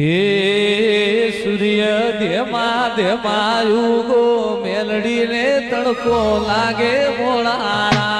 હે સૂર્ય ધેમા ધેમા યુગો મેલડીને તડકો લાગે મોળા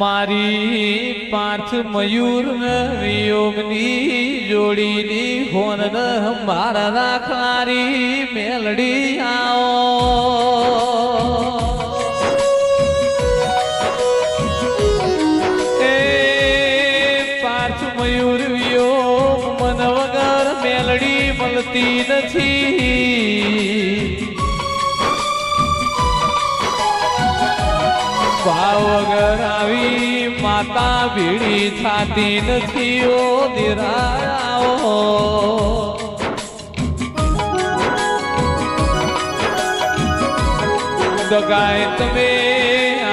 મારી પાંચ મયુર વિયોગની જોડીની હોન મારા રાખનારી મેલડી આવો. એ પાર્થ મયુર વિયોગ મન વગર મેલડી મળતી નથી. ભીડી થતી નથી, ઓ દિરાઓ દગાય તમે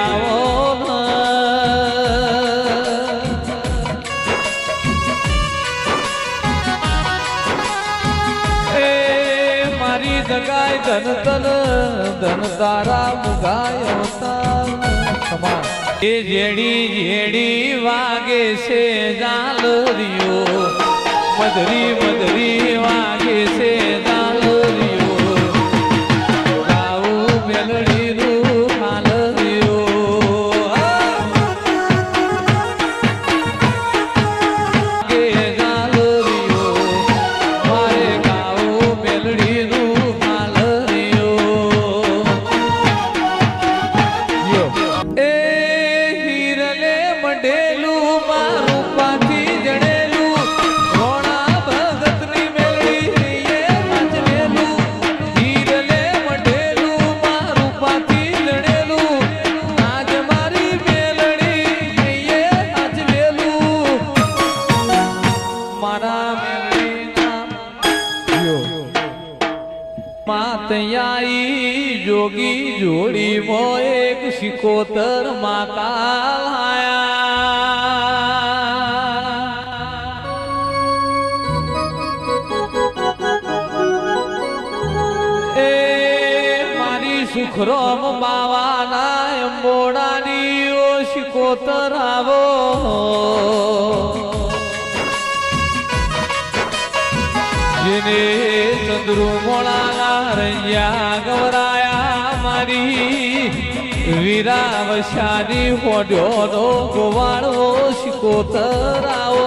આવો. એ મારી દગાય ધન તન ધન તારા મુગાય ખમા. એ જેડી જેડી વાગે છે જાલરિયો મધરી મધરી મંડેલું મારું પાથી જડેલું. રોણા ભગતની મેલડી એ વાંચવેલું. હીરલે મંડેલું મારું પાથી જડેલું. આજ મારી મેલડી એ વાંચવેલું. મારા માતયાઈ જોગી જોડી મો એક શિકોતર માતા લાયા સુખરોમ બાવાના અંબોડાની ઓશિકો તરાવો જેને ચંદ્રુ મોળાના રંજ્યા ગવરાયા મારી વીરાવશાની હોડ્યોનો ગોવાળો શિકો આવો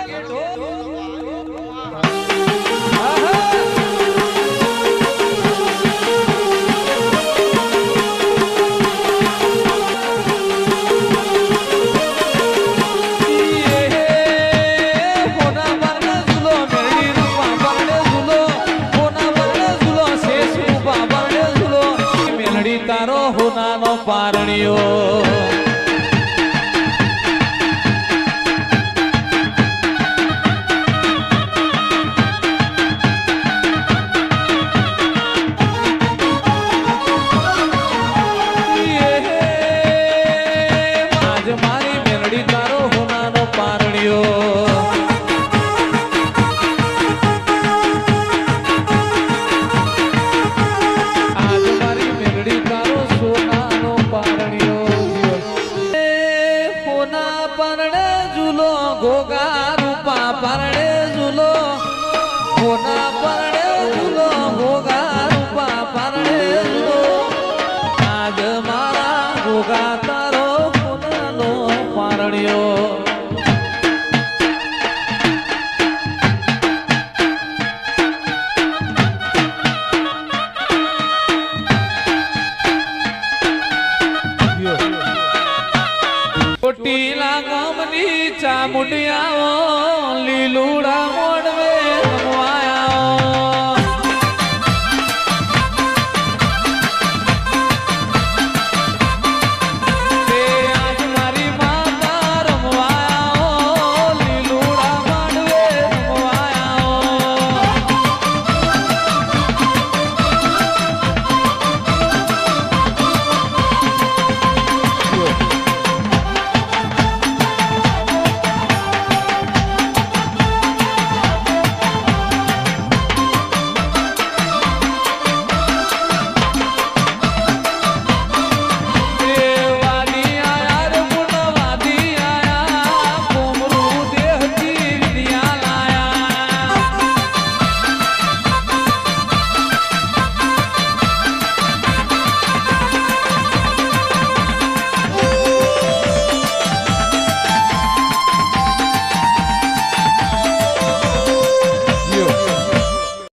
લીલુડા